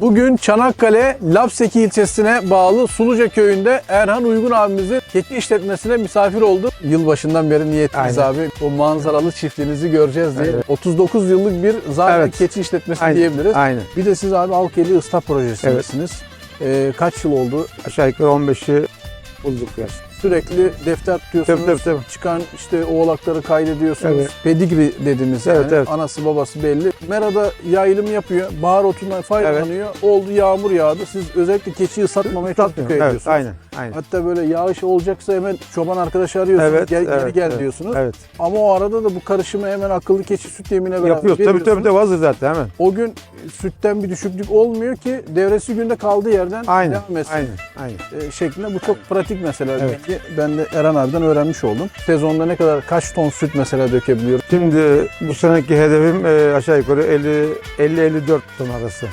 Bugün Çanakkale Lapseki ilçesine bağlı Suluca köyünde Erhan Uygun abimizin keçi işletmesine misafir olduk. Yılbaşından beri niyetimiz Aynen. abi o manzaralı çiftliğinizi göreceğiz diye. Evet. 39 yıllık bir zaten Evet. keçi işletmesi Aynen. diyebiliriz. Aynen. Bir de siz abi Alkeli Islah projesindesiniz. Ee, kaç yıl oldu? Aşağı yukarı 15'i bulduk ya. Sürekli defter tutuyorsunuz. Tabii tabii tabii. Çıkan işte oğlakları kaydediyorsunuz. Evet. Pedigri dediğimiz Evet, yani. evet. Anası babası belli. Merada yayılım yapıyor. Bahar otundan faydalanıyor. Oldu yağmur yağdı. Siz özellikle keçiyi ıslatmamaya çok dikkat. Evet, ediyorsunuz. aynen. Aynen. Hatta böyle yağış olacaksa hemen çoban arkadaşı arıyorsunuz. Evet, gel, geri evet, gel evet. diyorsunuz. Evet. Ama o arada da bu karışımı hemen akıllı keçi süt yemine beraber Yapıyoruz. Tabii tabii tabii hazır zaten hemen. O gün sütten bir düşüklük olmuyor ki devresi günde kaldığı yerden Aynen. devam etsin. Aynen. Aynen. e, şeklinde. Bu çok pratik mesela. Evet. bilgi. Ben de Eren abiden öğrenmiş oldum. Sezonda ne kadar kaç ton süt mesela dökebiliyorum? Şimdi bu seneki hedefim e, aşağı yukarı 50 50-54 ton arası.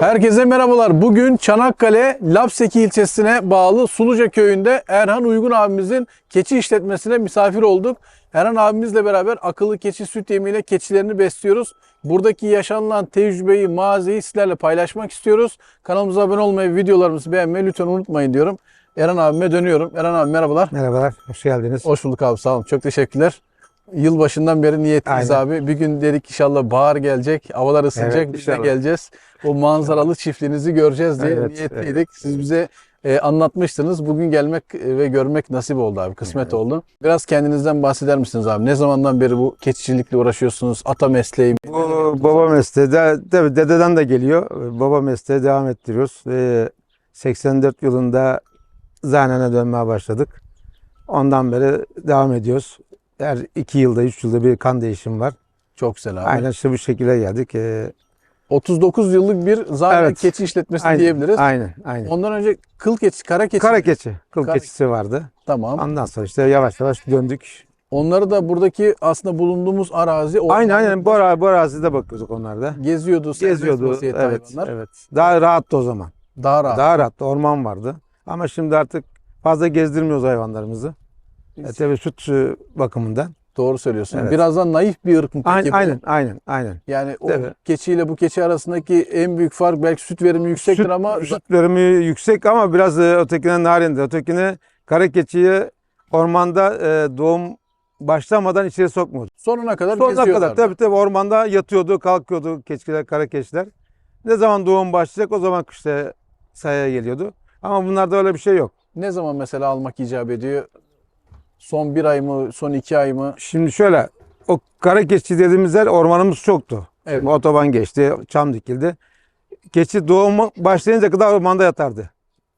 Herkese merhabalar. Bugün Çanakkale Lapseki ilçesine bağlı Suluca köyünde Erhan Uygun abimizin keçi işletmesine misafir olduk. Erhan abimizle beraber akıllı keçi süt yemiyle keçilerini besliyoruz. Buradaki yaşanılan tecrübeyi, maziyi sizlerle paylaşmak istiyoruz. Kanalımıza abone olmayı, videolarımızı beğenmeyi lütfen unutmayın diyorum. Erhan abime dönüyorum. Erhan abi merhabalar. Merhabalar. Hoş geldiniz. Hoş bulduk abi sağ olun. Çok teşekkürler. Yılbaşından beri niyetimiz Aynen. abi. Bir gün dedik inşallah bahar gelecek, havalar ısınacak, Evet, biz de geleceğiz. O manzaralı çiftliğinizi göreceğiz diye Evet, niyetliydik. Siz bize e, anlatmıştınız. Bugün gelmek e, ve görmek nasip oldu abi, kısmet Evet. oldu. Biraz kendinizden bahseder misiniz abi? Ne zamandan beri bu keçicilikle uğraşıyorsunuz? Ata mesleği mi? Bu baba mesleği de, tabii dededen de geliyor. Baba mesleği devam ettiriyoruz. Ee, 84 yılında zanene dönmeye başladık. Ondan beri devam ediyoruz. Her iki yılda, üç yılda bir kan değişim var. Çok güzel abi. Aynen işte bu şekilde geldik. Ee, 39 yıllık bir zaten Evet. keçi işletmesi aynen, diyebiliriz. Aynen, aynen. Ondan önce kıl keçi, kara keçi. Kara keçi, kıl Kara- keçisi vardı. Tamam. Ondan sonra işte yavaş yavaş döndük. Onları da buradaki aslında bulunduğumuz arazi Aynen aynen bu, ara, bu arazide bakıyorduk onlarda. geziyordu. serbest Geziyordu. vaziyette Evet, hayvanlar. evet. Daha rahattı o zaman. Daha rahat. Daha rahattı. Orman vardı. Ama şimdi artık fazla gezdirmiyoruz hayvanlarımızı. E, tabii süt e, bakımından. Doğru söylüyorsun. Evet. Birazdan naif bir ırk mı peki Aynen, bu? aynen, aynen, aynen. Yani o Evet. keçiyle bu keçi arasındaki en büyük fark belki süt verimi yüksektir süt, ama süt verimi yüksek ama biraz e, ötekine narindi. Ötekine kara keçiyi ormanda e, doğum başlamadan içeri sokmuyordu. sonuna kadar Sonuna kadar tabii tabii ormanda yatıyordu, kalkıyordu keçiler, kara keçiler. Ne zaman doğum başlayacak o zaman işte sayaya geliyordu. Ama bunlarda öyle bir şey yok. Ne zaman mesela almak icap ediyor? Son bir ay mı, son iki ay mı? Şimdi şöyle o kara keçi dediğimiz yer ormanımız çoktu. Evet. Şimdi otoban geçti, çam dikildi. Keçi doğumu başlayınca kadar ormanda yatardı.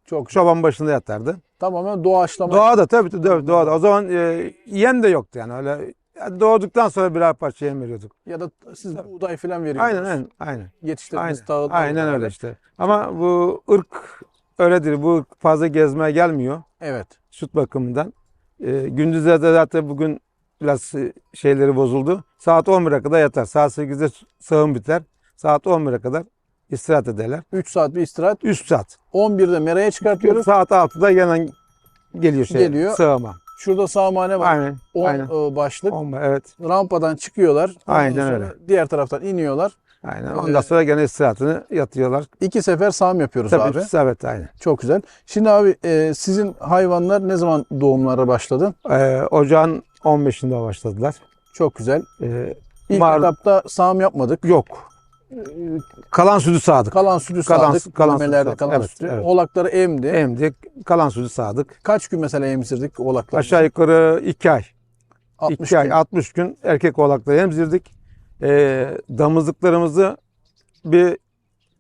Çok. Çoban başında yatardı. Tamamen doğaçlama. Doğada tabii tabii doğada. O zaman e, yem de yoktu yani öyle. yani doğduktan sonra birer parça yem veriyorduk. Ya da siz buğday falan veriyorsunuz. Aynen aynen aynen. Aynen, tahıllar aynen beraber. öyle işte. Ama bu ırk öyledir. Bu fazla gezmeye gelmiyor Evet. süt bakımından. E, gündüzlerde zaten bugün biraz e, şeyleri bozuldu. Saat 11'e kadar yatar. Saat 8'de sağım biter. Saat 11'e kadar istirahat ederler. 3 saat bir istirahat. 3 saat. 11'de meraya çıkartıyoruz. Saat 6'da gelen geliyor şey Geliyor. sığıma. Şurada sağmane var. Aynen. 10 aynen. e, başlık. On- evet. Rampadan çıkıyorlar. Aynen öyle. Diğer taraftan iniyorlar. Aynen. Ondan sonra gene istirahatını yatıyorlar. İki sefer sağım yapıyoruz Tabii, abi. evet aynen. Çok güzel. Şimdi abi e, sizin hayvanlar ne zaman doğumlara başladı? Ee, ocağın 15'inde başladılar. Çok güzel. Ee, İlk Mar- etapta sağım yapmadık. yok. Kalan sütü sağdık. Kalan sütü Kalan- sağdık. kalan sütü Memelerde sağdık. kalan Evet, sütü. evet. Oğlakları emdi. Emdik. Kalan sütü sağdık. Kaç gün mesela emzirdik oğlakları? Aşağı yukarı 2 ay. 60 2 ay, gün. 60 gün erkek oğlakları emzirdik. Ee, damızlıklarımızı bir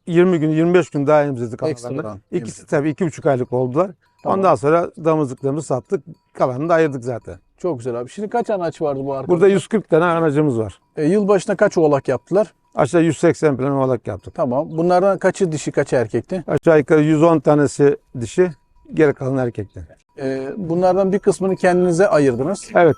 20 gün, 25 gün daha emzirdik Ekstradan analarını. İkisi emzirdik. tabii iki buçuk aylık oldular. Tamam. Ondan sonra damızlıklarımızı sattık. Kalanını da ayırdık zaten. Çok güzel abi. Şimdi kaç anaç vardı bu arkada? Burada 140 tane anacımız var. E, yılbaşına kaç oğlak yaptılar? Aşağı 180 plan oğlak yaptık. Tamam. Bunlardan kaçı dişi, kaçı erkekti? Aşağı yukarı 110 tanesi dişi, geri kalan erkekler. E, bunlardan bir kısmını kendinize ayırdınız. Evet,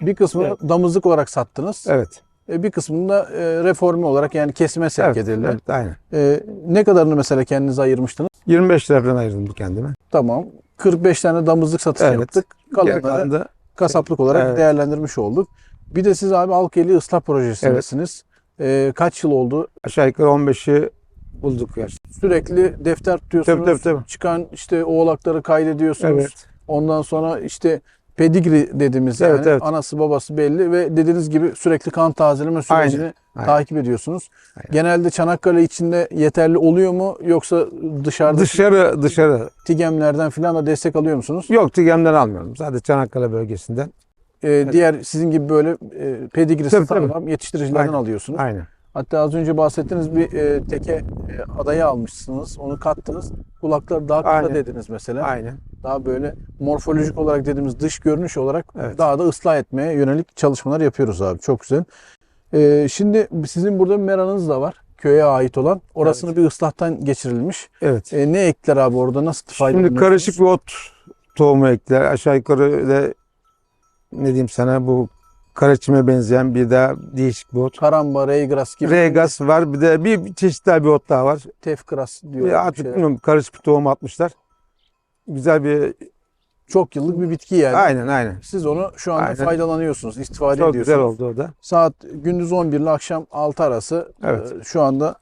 Bir kısmını Evet. damızlık olarak sattınız. evet. E, bir kısmını da e, reforme olarak yani kesime sevk Evet, edildi. evet, aynen. E, ne kadarını mesela kendinize ayırmıştınız? 25 lira falan ayırdım kendime. Tamam. 45 tane damızlık satışı Evet. yaptık. Kalanları da kasaplık olarak Evet. değerlendirmiş olduk. Bir de siz abi Halkeli ıslah projesindesiniz. E, kaç yıl oldu? aşağı yukarı 15'i bulduk ya. Sürekli defter tutuyorsunuz. Tabii, tabii, tabii. Çıkan işte oğlakları kaydediyorsunuz. Evet. Ondan sonra işte pedigri dediğimiz yani Evet, evet. anası babası belli ve dediğiniz gibi sürekli kan tazeleme sürecini Aynen, aynen. takip ediyorsunuz. Aynen. Genelde Çanakkale içinde yeterli oluyor mu yoksa dışarıda Dışarı dışarı. tigemlerden falan da destek alıyor musunuz? Yok Tigem'den almıyorum. Sadece Çanakkale bölgesinden. Ee, Diğer sizin gibi böyle e, pedigrisi Tabii, yetiştiricilerden Aynen. alıyorsunuz. Aynen. Hatta az önce bahsettiğiniz bir e, teke e, adayı almışsınız. Onu kattınız. Kulakları daha kısa Aynen. dediniz mesela. Aynen. Daha böyle morfolojik olarak dediğimiz dış görünüş olarak Evet. daha da ıslah etmeye yönelik çalışmalar yapıyoruz abi. Çok güzel. Ee, şimdi sizin burada bir meranız da var. Köye ait olan. Orasını bir ıslahtan geçirilmiş. Evet. Ee, ne ekler abi orada? Nasıl Şimdi faydalanıyorsunuz? karışık bir ot tohumu ekler. Aşağı yukarı da ne diyeyim sana bu karaçime benzeyen bir daha değişik bir ot. Karamba, reygras gibi. Regas var. Bir de bir çeşit daha bir ot daha var. Tefkras diyor. Bir artık şeyler. bilmiyorum karışık bir tohum atmışlar. Güzel bir Çok yıllık bir bitki yani. aynen aynen. Siz onu şu anda Aynen. faydalanıyorsunuz, istifade Çok ediyorsunuz. güzel oldu o da. Saat gündüz 11 ile akşam 6 arası Evet. e, şu anda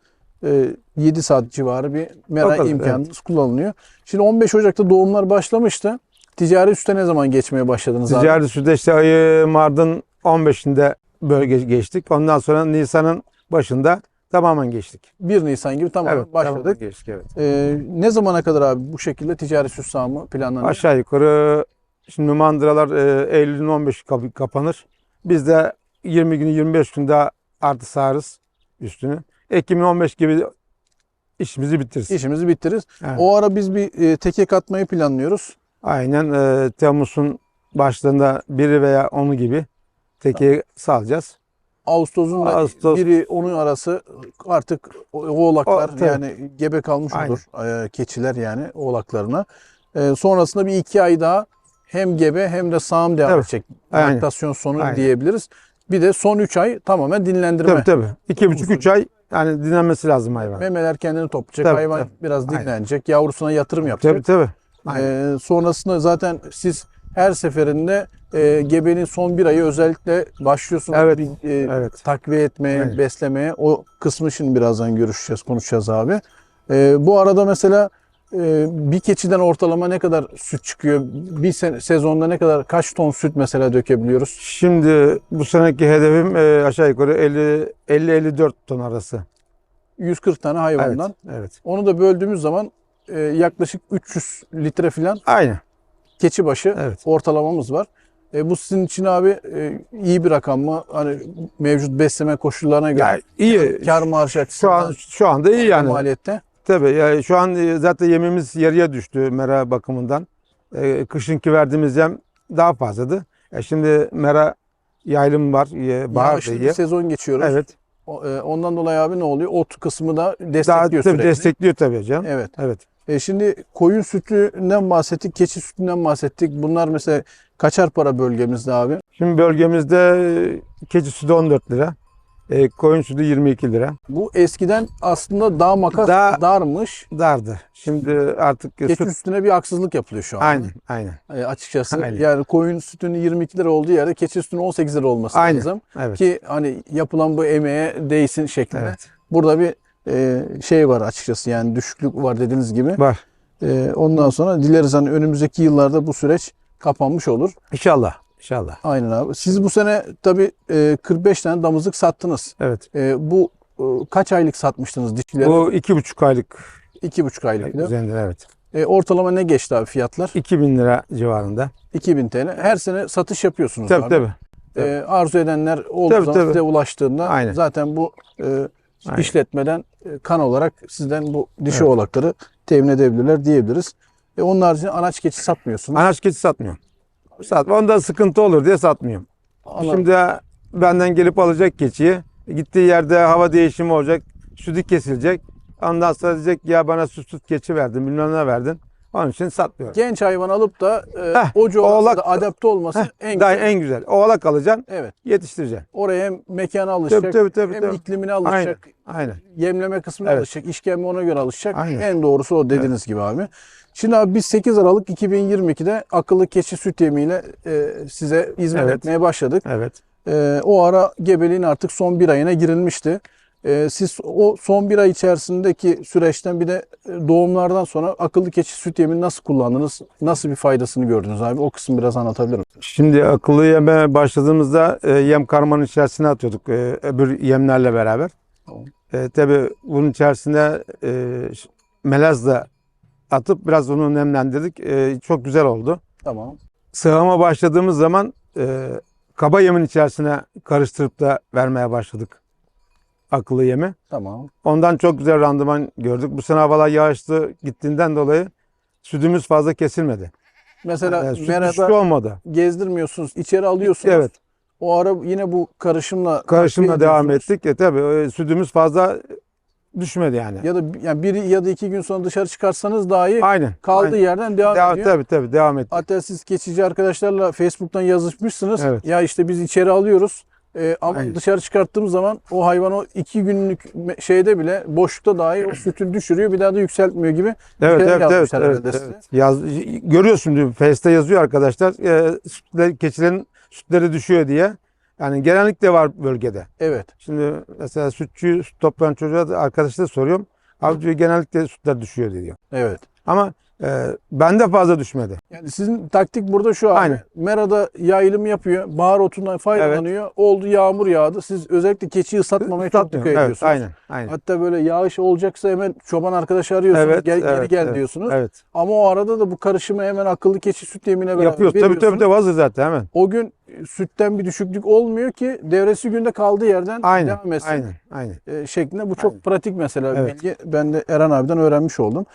e, 7 saat civarı bir mera kadar, imkanınız kullanılıyor. Şimdi 15 Ocak'ta doğumlar başlamıştı. Ticari üste ne zaman geçmeye başladınız abi? Ticari süreçte işte ayı Mart'ın 15'inde bölge geçtik. Ondan sonra Nisan'ın başında tamamen geçtik. 1 Nisan gibi tamam evet, başladık. tamamen geçtik evet. E, ne zamana kadar abi bu şekilde ticari süs sağımı planlanıyor? Aşağı yukarı şimdi mandıralar e, Eylül'ün 15'i kap- kapanır. Biz de 20 gün 25 gün daha artı sağarız üstünü. Ekim'in 15 gibi işimizi bitiririz. İşimizi bitiririz. Evet. O ara biz bir e, teke katmayı planlıyoruz. Aynen e, Temmuz'un başlarında biri veya onu gibi tekeyi salacağız. Ağustos'un da Ağustos. biri onun arası artık oğlaklar O, tabii. yani gebe kalmış Aynen. olur e, keçiler yani oğlaklarına. E, sonrasında bir iki ay daha hem gebe hem de sağım devam Tabii. edecek. Aynen. Laktasyon sonu Aynen. diyebiliriz. Bir de son 3 ay tamamen dinlendirme. Tabii tabii. İki buçuk üç ay yani dinlenmesi lazım hayvan. Memeler kendini toplayacak. Tabii, hayvan tabii. biraz Aynen. dinlenecek. Yavrusuna yatırım yapacak. Tabii tabii. Aynen. E, sonrasında zaten siz her seferinde e, gebenin son bir ayı özellikle başlıyorsunuz Evet, bir, e, evet. takviye etmeye, Aynen. beslemeye. O kısmı şimdi birazdan görüşeceğiz, konuşacağız abi. E, bu arada mesela e, bir keçiden ortalama ne kadar süt çıkıyor? Bir se- sezonda ne kadar kaç ton süt mesela dökebiliyoruz? Şimdi bu seneki hedefim e, aşağı yukarı 50 50-54 ton arası. 140 tane hayvandan. Evet. Evet. Onu da böldüğümüz zaman e, yaklaşık 300 litre falan Aynen. keçi başı Evet. ortalamamız var. E, bu sizin için abi e, iyi bir rakam mı? Hani mevcut besleme koşullarına göre Ya iyi. kar marjı Şu açısından an şu anda iyi yani. maliyette. Tabii ya şu an e, zaten yemimiz yarıya düştü mera bakımından. E, kışınki verdiğimiz yem daha fazladı. E, şimdi mera yaylım var, e, bahar bir iyi. sezon geçiyoruz. Evet. O- e, Ondan dolayı abi ne oluyor? Ot kısmı da Daha destekliyor tabii sürekli. destekliyor tabii canım. Evet. Evet. E şimdi koyun sütünden bahsettik, keçi sütünden bahsettik. Bunlar mesela kaçar para bölgemizde abi? Şimdi bölgemizde keçi sütü 14 lira. E, koyun sütü 22 lira. Bu eskiden aslında dağ makas Daha- darmış. Dardı. Şimdi artık Keçi süt sütüne bir haksızlık yapılıyor şu an. aynen aynen. E, açıkçası Aynen. yani koyun sütünün 22 lira olduğu yerde keçi sütünün 18 lira olması Aynen. lazım. Evet. Ki hani yapılan bu emeğe değsin şeklinde. Evet. Burada bir e, şey var açıkçası yani düşüklük var dediğiniz gibi. Var. E, ondan sonra dileriz hani önümüzdeki yıllarda bu süreç kapanmış olur. İnşallah. İnşallah. Aynen abi. Siz bu sene tabii e, 45 tane damızlık sattınız. Evet. E, bu e, kaç aylık satmıştınız dişileri? Bu iki buçuk aylık 2,5 aylık. üzerinde evet. E, ortalama ne geçti abi fiyatlar? 2000 lira civarında. 2000 TL. Her sene satış yapıyorsunuz Tabii abi. tabii. E, arzu edenler olduğu Tabii, zaman tabii. size ulaştığında Aynen. zaten bu e, Aynen. işletmeden e, kan olarak sizden bu dişi Evet. oğlakları temin edebilirler diyebiliriz. E, onun haricinde anaç keçi satmıyorsunuz. Anaç keçi satmıyorum. Sat. Onda sıkıntı olur diye satmıyorum. Ana- Şimdi benden gelip alacak keçiyi. Gittiği yerde hava değişimi olacak. Sütü kesilecek. Ondan sonra diyecek ya bana süt süt keçi verdin bilmem ne verdin. Onun için satmıyorum. Genç hayvan alıp da e, Heh, o oğlak- adapte olması Heh, en güzel. en güzel. Oğlak alacaksın, Evet. yetiştireceksin. Oraya hem mekana alışacak, Tabii, tabii, tabii, hem tabii. iklimine alışacak, Aynen. yemleme kısmına Evet. alışacak, işkembe ona göre alışacak. Aynen. En doğrusu o dediğiniz gibi abi. Şimdi abi biz 8 Aralık 2022'de akıllı keçi süt yemiyle e, size hizmet Evet. etmeye başladık. Evet. E, o ara gebeliğin artık son bir ayına girilmişti. E, siz o son bir ay içerisindeki süreçten bir de e, doğumlardan sonra akıllı keçi süt yemini nasıl kullandınız? Nasıl bir faydasını gördünüz abi? O kısmı biraz anlatabilir misiniz? Şimdi akıllı yeme başladığımızda e, yem karmanın içerisine atıyorduk e, öbür yemlerle beraber. Tamam. E, tabii bunun içerisine e, melez de atıp biraz onu nemlendirdik. E, çok güzel oldu. Tamam. Sığama başladığımız zaman e, kaba yemin içerisine karıştırıp da vermeye başladık akıllı yemi. Tamam. Ondan çok güzel randıman gördük. Bu sene havalar yağışlı gittiğinden dolayı sütümüz fazla kesilmedi. Mesela Yani süt merada düşüşü olmadı. gezdirmiyorsunuz, içeri alıyorsunuz. Evet. O ara yine bu karışımla Karışımla devam ettik. E tabii e, sütümüz fazla düşmedi yani. Ya da yani bir ya da iki gün sonra dışarı çıkarsanız dahi Aynen. kaldığı aynen. yerden devam, Devam, ediyor. tabii tabii devam ettik. Hatta siz keçici arkadaşlarla Facebook'tan yazışmışsınız. Evet. Ya işte biz içeri alıyoruz. Ee, ama Aynen. dışarı çıkarttığımız zaman o hayvan o iki günlük şeyde bile boşlukta dahi o sütü düşürüyor. Bir daha da yükseltmiyor gibi. Evet şeyler evet evet. evet, size. evet. Yaz, görüyorsun Face'te yazıyor arkadaşlar. E, sütler, keçilerin sütleri düşüyor diye. Yani genellikle var bölgede. Evet. Şimdi mesela sütçü süt toplayan çocuğa da arkadaşlara soruyorum. Abi diyor genellikle sütler düşüyor diyor. Evet. Ama e, bende fazla düşmedi. Yani sizin taktik burada şu abi. Aynen. Merada yayılım yapıyor. Bahar otundan faydalanıyor. Oldu yağmur yağdı. Siz özellikle keçiyi ıslatmamaya çok dikkat. Evet, ediyorsunuz. aynen. Aynen. Hatta böyle yağış olacaksa hemen çoban arkadaşı arıyorsunuz. Evet, gel, geri evet, gel evet, diyorsunuz. Evet. Ama o arada da bu karışımı hemen akıllı keçi süt yemine beraber Yapıyoruz. Tabii tabii tabii hazır zaten hemen. O gün sütten bir düşüklük olmuyor ki devresi günde kaldığı yerden Aynen. devam etsin Aynen. Aynen. e, şeklinde. Bu çok Aynen. pratik mesela Evet. bilgi. Ben de Eren abiden öğrenmiş oldum.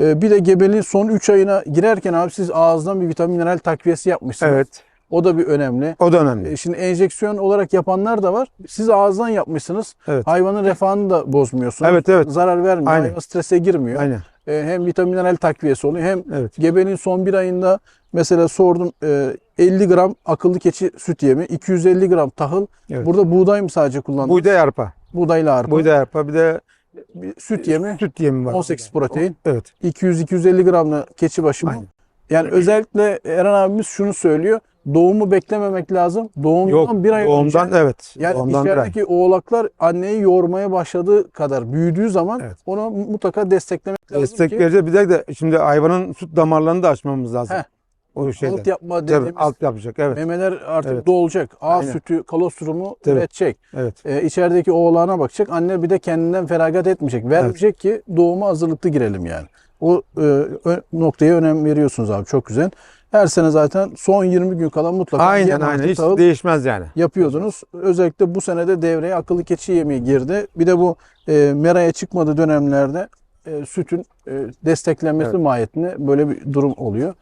E, Bir de gebeliğin son 3 ayına girerken abi siz ağızdan bir vitamin mineral takviyesi yapmışsınız. Evet. O da bir önemli. O da önemli. E, Şimdi enjeksiyon olarak yapanlar da var. Siz ağızdan yapmışsınız. Evet. Hayvanın refahını da bozmuyorsunuz. Evet, evet. Zarar vermiyor. Aynen. Hayvan strese girmiyor. Aynen. E, Hem vitamin mineral takviyesi oluyor hem Evet. Gebeliğin son bir ayında mesela sordum e, 50 gram akıllı keçi süt yemi, 250 gram tahıl. Evet. Burada buğday mı sadece kullandınız? Buğday arpa. Buğdayla arpa. Buğday arpa bir de Bir süt yemi, süt yemi var. 18 protein, Evet. 200-250 gramla keçi başı mı? Aynen. Yani özellikle Eren abimiz şunu söylüyor. Doğumu beklememek lazım. Doğumdan Yok. bir ay Doğumdan önce. evet. Yani doğumdan içerideki oğlaklar anneyi yoğurmaya başladığı kadar büyüdüğü zaman Evet. onu mutlaka desteklemek lazım Destek vereceğiz. Bir de, de şimdi hayvanın süt damarlarını da açmamız lazım. Heh. O şeyden. alt yapma Tabii, dediğimiz alt yapacak. Evet. memeler artık Evet. dolacak. Ağız Aynen. sütü, kolostrumu Tabii. üretecek. Evet. e, içerideki oğlana bakacak. Anne bir de kendinden feragat etmeyecek. Vermeyecek ki doğuma hazırlıklı girelim yani. O e, ö- noktaya önem veriyorsunuz abi. Çok güzel. Her sene zaten son 20 gün kala mutlaka Aynen yem aynen. Hiç tahıl değişmez yani. yapıyordunuz. Özellikle bu senede devreye akıllı keçi yemeği girdi. Bir de bu e, meraya çıkmadığı dönemlerde e, sütün e, desteklenmesi mahiyetinde böyle bir durum oluyor.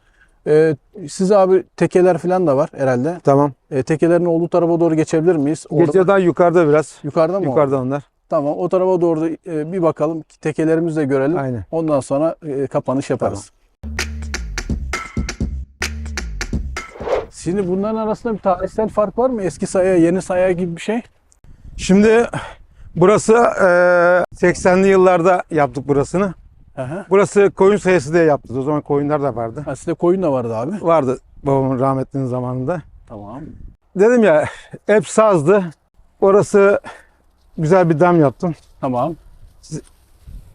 E, siz abi tekeler falan da var herhalde. Tamam. E, tekelerin olduğu tarafa doğru geçebilir miyiz? Orada Gece daha yukarıda biraz. yukarıda mı? Yukarıda onlar. Tamam o tarafa doğru da e, bir bakalım tekelerimizi de görelim. Aynen. Ondan sonra e, kapanış yaparız. Şimdi bunların arasında bir tarihsel fark var mı? Eski saya, yeni saya gibi bir şey. Şimdi burası eee 80'li yıllarda yaptık burasını. Aha. Burası koyun sayısı diye yaptık. O zaman koyunlar da vardı. Ha, sizde koyun da vardı abi. Vardı babamın rahmetlinin zamanında. Tamam. Dedim ya hep sazdı. Orası güzel bir dam yaptım. Tamam.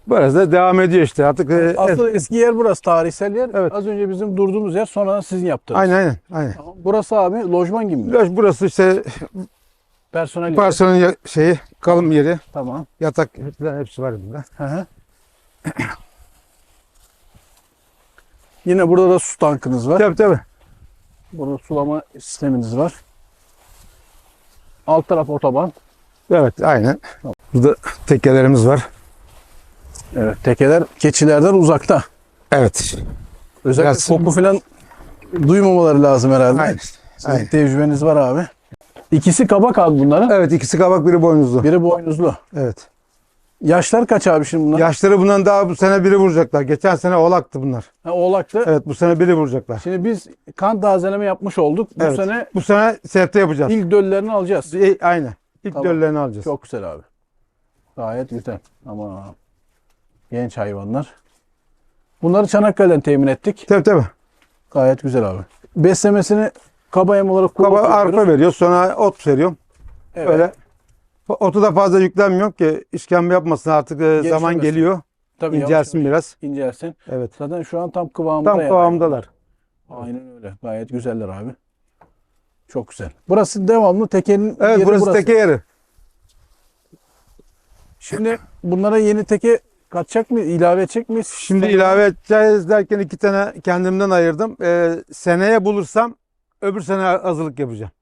Burası da devam ediyor işte artık. e, Asıl eski yer burası tarihsel yer. Evet. Az önce bizim durduğumuz yer sonradan sizin yaptığınız. Aynen aynen. aynen. Tamam. Burası abi lojman gibi mi? Loş Burası işte Personel yeri. ya- şeyi kalım yeri. Tamam. Yatak hepsi var bunda. Hı hı. Yine burada da su tankınız var. Tabii tabii. Burada sulama sisteminiz var. Alt taraf otoban. Evet aynen. Burada tekkelerimiz var. Evet. Tekeler keçilerden uzakta. Evet. Özellikle Biraz- koku falan duymamaları lazım herhalde. Aynen. Sizin Aynen. tecrübeniz var abi. İkisi kabak abi bunların. Evet ikisi kabak biri boynuzlu. Biri boynuzlu. Evet. Yaşlar kaç abi şimdi bunlar? Yaşları bundan daha bu sene biri vuracaklar. Geçen sene oğlaktı bunlar. Ha, oğlaktı. Evet bu sene biri vuracaklar. Şimdi biz kan tazeleme yapmış olduk. Bu Evet. sene Bu sene septe yapacağız. ilk döllerini alacağız. E, Aynen. İlk Tamam. döllerini alacağız. Çok güzel abi. Gayet güzel. Ama genç hayvanlar. Bunları Çanakkale'den temin ettik. Tabii tabii. Gayet güzel abi. Beslemesini kaba yem olarak Baba kullanıyoruz. arpa veriyor sonra ot veriyorum. Evet. Öyle. Otu da fazla yüklenmiyor ki işkembe yapmasın artık e, zaman geliyor. Tabii İncelsin yavaş biraz. incelsin. Evet. Zaten şu an tam kıvamında. Tam yani. kıvamdalar. Aynen öyle. Gayet güzeller abi. Çok güzel. Burası devamlı tekenin Evet yeri burası, teke yeri. Şimdi bunlara yeni teke katacak mı? ilave edecek miyiz? Şimdi ilave edeceğiz derken iki tane kendimden ayırdım. Ee, seneye bulursam öbür sene hazırlık yapacağım.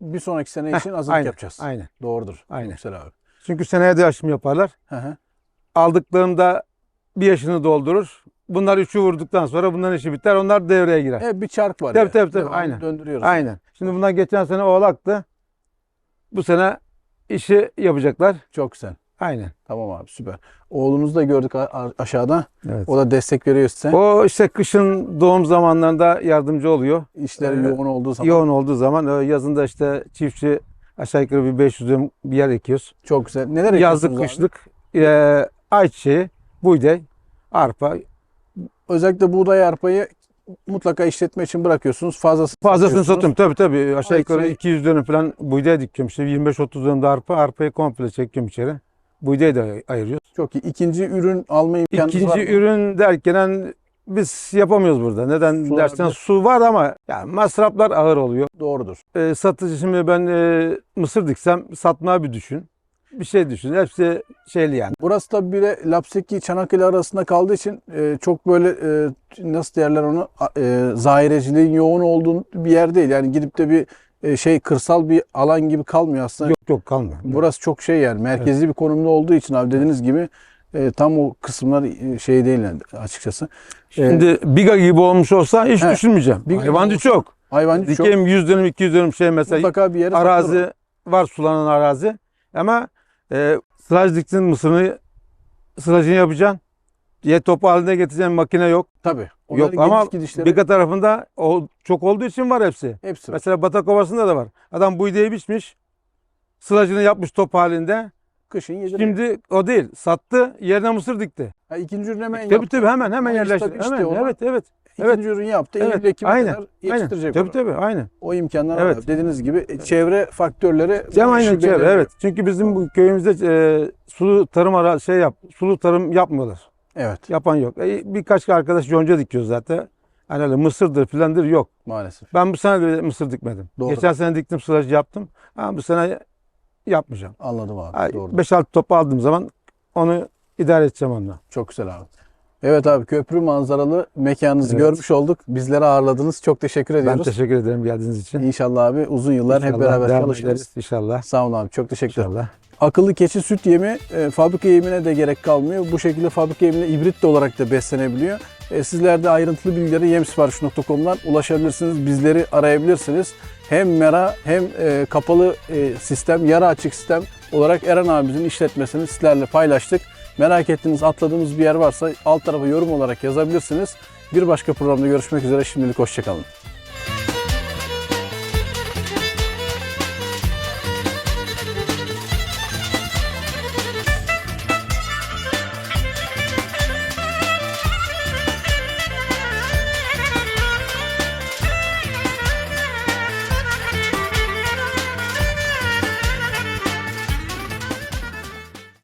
Bir sonraki sene için hazırlık aynen, yapacağız. Aynen. Doğrudur. Aynen. Güzel abi. Çünkü seneye de aşım yaparlar. Hı hı. Aldıklarında bir yaşını doldurur. Bunlar üçü vurduktan sonra bunların işi biter. Onlar devreye girer. Hep bir çark var. Tabii, yani. tabii, tabii. Aynen. Döndürüyoruz. Aynen. Şimdi bunlar geçen sene oğlaktı. Bu sene işi yapacaklar. Çok güzel. Aynen. Tamam abi süper. Oğlunuzu da gördük aşağıda. Evet. O da destek veriyor size. O işte kışın doğum zamanlarında yardımcı oluyor. İşleri Ee, yoğun olduğu zaman. Yoğun olduğu zaman e, yazında işte çiftçi aşağı yukarı bir 500 dönüm bir yer ekiyoruz. Çok güzel. Neler ekiyorsunuz Yazlık abi? kışlık e, ayçiçeği, buğday, arpa. Özellikle buğday arpayı mutlaka işletme için bırakıyorsunuz. Fazlasını Fazlasını satıyorum tabii tabii. Aşağı yukarı Ayçiçeği- 200 dönüm falan buğday dikiyorum. İşte 25-30 dönüm de arpa. Arpayı komple çekiyorum içeri. Buğdayı da ayırıyoruz. Çok iyi. İkinci ürün alma imkanınız var İkinci mı? ürün derken biz yapamıyoruz burada. Neden Su dersen var. su var ama yani masraflar ağır oluyor. Doğrudur. E, satıcı şimdi ben e, mısır diksem satmaya bir düşün. Bir şey düşün. Hepsi şeyli yani. Burası da bir de Lapseki Çanakkale arasında kaldığı için e, çok böyle e, nasıl derler onu e, zahireciliğin yoğun olduğu bir yer değil. Yani gidip de bir şey kırsal bir alan gibi kalmıyor aslında. Yok yok kalmıyor. Burası çok şey yani merkezi bir konumda olduğu için abi dediğiniz gibi e, tam o kısımlar e, şey değil yani açıkçası. Şimdi Biga gibi olmuş olsa hiç He. düşünmeyeceğim. Biga Hayvancı olsa- çok. Hayvancı çok Dikeyim 100 dönüm 200 dönüm şey mesela mutlaka bir yere arazi satılır. var sulanan arazi. Ama e, sılaj diktin mısırını sılajını yapacaksın. Diye topu haline getireceğin makine yok. Tabii. Yok ama gidişleri Biga tarafında o çok olduğu için var hepsi. hepsi var. Mesela Batak Ovası'nda da var. Adam buğdayı biçmiş. Sılajını yapmış top halinde. Kışın yediriyor. Şimdi o değil. Sattı. Yerine mısır dikti. Ha, ikinci ürün hemen Tabii yaptı. tabii hemen hemen biçti Hemen. onu. Evet evet. İkinci evet. ürün yaptı. Evet, Eylül Ekim'e aynen, kadar Aynen. yetiştirecek Tabii onu. tabii aynen. O imkanlar Evet. var. Dediğiniz gibi e, çevre faktörleri Cem aynen çevre, evet. Çünkü bizim bu köyümüzde e, sulu tarım ara şey yap, sulu tarım yapmıyorlar. Evet Yapan yok. E, birkaç arkadaş yonca dikiyor zaten. Hani öyle mısırdır filandır yok. maalesef. Ben bu sene de mısır dikmedim. Doğru. Geçen sene diktim sılaj yaptım. Ama bu sene yapmayacağım. Anladım abi. Ay, Doğru. 5-6 topu aldığım zaman onu idare edeceğim onunla. Çok güzel abi. Evet abi köprü manzaralı mekanınızı Evet. görmüş olduk. Bizleri ağırladınız. Çok teşekkür Ben ediyoruz. teşekkür ederim geldiğiniz için. İnşallah abi uzun yıllar hep İnşallah beraber devam çalışırız. inşallah. Sağ olun abi. Çok teşekkür ederim. İnşallah. Akıllı keçi süt yemi e, fabrika yemine de gerek kalmıyor. Bu şekilde fabrika yemine hibrit de olarak da beslenebiliyor. E, sizler de ayrıntılı bilgileri yemsipariş.com'dan ulaşabilirsiniz. Bizleri arayabilirsiniz. Hem mera hem e, kapalı e, sistem, yarı açık sistem olarak Eren abimizin işletmesini sizlerle paylaştık. Merak ettiğiniz, atladığımız bir yer varsa alt tarafa yorum olarak yazabilirsiniz. Bir başka programda görüşmek üzere. Şimdilik hoşçakalın.